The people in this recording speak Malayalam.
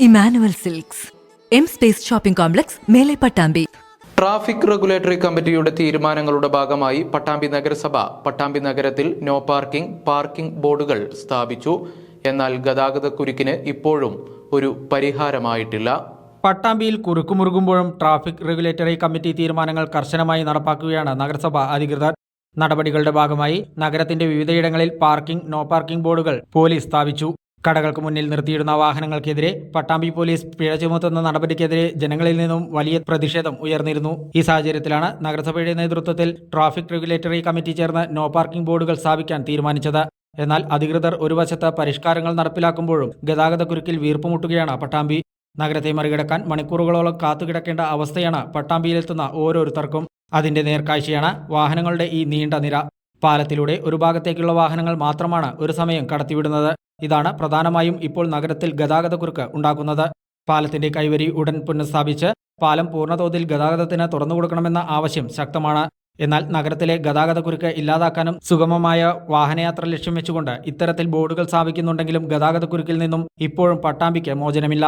Emmanuel Silks. M Space shopping complex മേലെ പട്ടാമ്പി. ട്രാഫിക് റെഗുലേറ്ററി കമ്മിറ്റിയുടെ തീരുമാനങ്ങളുടെ ഭാഗമായി പട്ടാമ്പി നഗരസഭ പട്ടാമ്പി നഗരത്തിൽ നോ പാർക്കിംഗ് പാർക്കിംഗ് ബോർഡുകൾ സ്ഥാപിച്ചു. എന്നാൽ ഗതാഗതക്കുരുക്കിന് ഇപ്പോഴും ഒരു പരിഹാരമായിട്ടില്ല. പട്ടാമ്പിയിൽ കുറുക്കുമുറുകുമ്പോഴും ട്രാഫിക് റെഗുലേറ്ററി കമ്മിറ്റി തീരുമാനങ്ങൾ കർശനമായി നടപ്പാക്കുകയാണ് നഗരസഭ അധികൃതർ. നടപടികളുടെ ഭാഗമായി നഗരത്തിന്റെ വിവിധയിടങ്ങളിൽ പാർക്കിംഗ് നോ പാർക്കിംഗ് ബോർഡുകൾ പോലീസ് സ്ഥാപിച്ചു. കടകൾക്ക് മുന്നിൽ നിർത്തിയിടുന്ന വാഹനങ്ങൾക്കെതിരെ പട്ടാമ്പി പോലീസ് പിഴ ചുമത്തുന്ന നടപടിക്കെതിരെ ജനങ്ങളിൽ നിന്നും വലിയ പ്രതിഷേധം ഉയർന്നിരുന്നു. ഈ സാഹചര്യത്തിലാണ് നഗരസഭയുടെ നേതൃത്വത്തിൽ ട്രാഫിക് റെഗുലേറ്ററി കമ്മിറ്റി ചേർന്ന് നോ പാർക്കിംഗ് ബോർഡുകൾ സ്ഥാപിക്കാൻ തീരുമാനിച്ചത്. എന്നാൽ അധികൃതർ ഒരു വശത്ത് പരിഷ്കാരങ്ങൾ നടപ്പിലാക്കുമ്പോഴും ഗതാഗതക്കുരുക്കിൽ വീർപ്പുമുട്ടുകയാണ് പട്ടാമ്പി. നഗരത്തെ മറികടക്കാൻ മണിക്കൂറുകളോളം കാത്തുകിടക്കേണ്ട അവസ്ഥയാണ് പട്ടാമ്പിയിലെത്തുന്ന ഓരോരുത്തർക്കും. അതിന്റെ നേർക്കാഴ്ചയാണ് വാഹനങ്ങളുടെ ഈ നീണ്ട നിര. പാലത്തിലൂടെ ഒരു ഭാഗത്തേക്കുള്ള വാഹനങ്ങൾ മാത്രമാണ് ഒരു സമയം കടത്തിവിടുന്നത്. ഇതാണ് പ്രധാനമായും ഇപ്പോൾ നഗരത്തിൽ ഗതാഗതക്കുരുക്ക് ഉണ്ടാക്കുന്നത്. പാലത്തിന്റെ കൈവരി ഉടൻ പുനഃസ്ഥാപിച്ച് പാലം പൂർണതോതിൽ ഗതാഗതത്തിന് തുറന്നുകൊടുക്കണമെന്ന ആവശ്യം ശക്തമാണ്. എന്നാൽ നഗരത്തിലെ ഗതാഗതക്കുരുക്ക് ഇല്ലാതാക്കാനും സുഗമമായ വാഹനയാത്ര ലക്ഷ്യം വെച്ചുകൊണ്ട് ഇത്തരത്തിൽ ബോർഡുകൾ സ്ഥാപിക്കുന്നുണ്ടെങ്കിലും ഗതാഗതക്കുരുക്കിൽ നിന്നും ഇപ്പോഴും പട്ടാമ്പിക്ക് മോചനമില്ല.